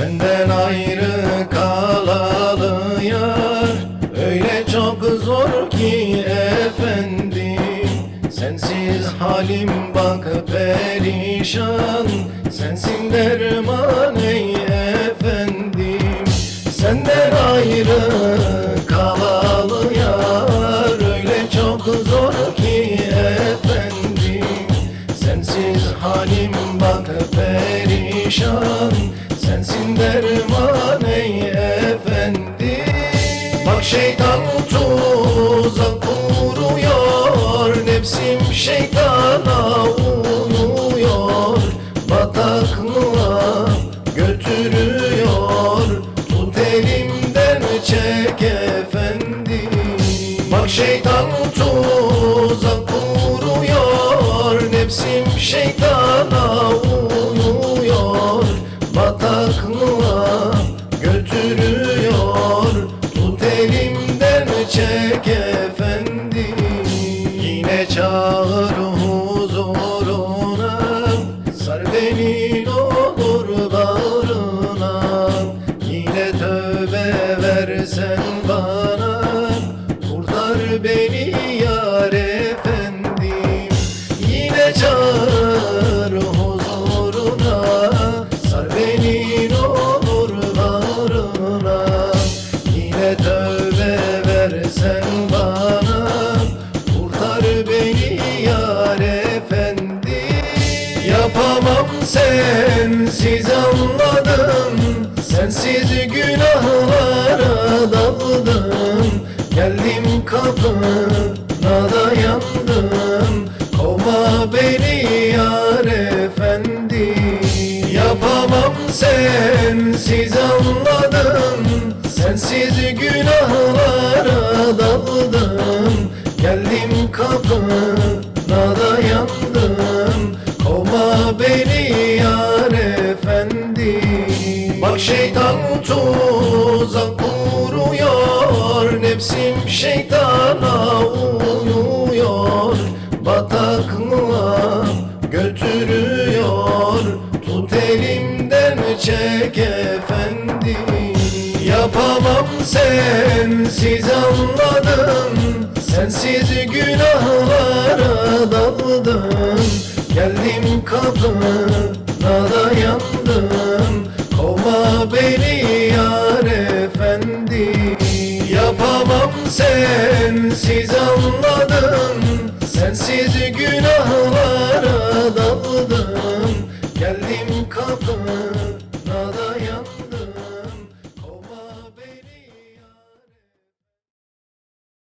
Senden ayrı kalalı yar Öyle çok zor ki efendim Sensiz halim bak perişan. Sensin derman ey efendim. Senden ayrı kalalı yar Öyle çok zor ki efendim Sensiz halim bak perişan Sensin derman ey efendi. Bak şeytan tuzak kuruyor Nefsim şeytana uyuyor Bataklığa götürüyor Tut elimden çek efendi. Bak şeytan tuzak kuruyor Nefsim şeytana çağır huzuruna. Sar beni olur bağrına Yine tövbe versen bana. Kurtar beni yar efendim. Yine çağır sensiz anladım. Sensiz günahlara daldım. Geldim kapına dayandım Kovma beni yar efendi. Yapamam sensiz anladım. Sensiz günahlara daldım tuzak kuruyor Nefsim şeytana uyuyor. Bataklığa götürüyor Tut elimden çek efendi. Yapamam sensiz anladım. Sensiz günahlara daldım. Geldim kapına dayandım Yapamam sensiz anladım. Sensiz günahlara daldım. Geldim kapına dayandım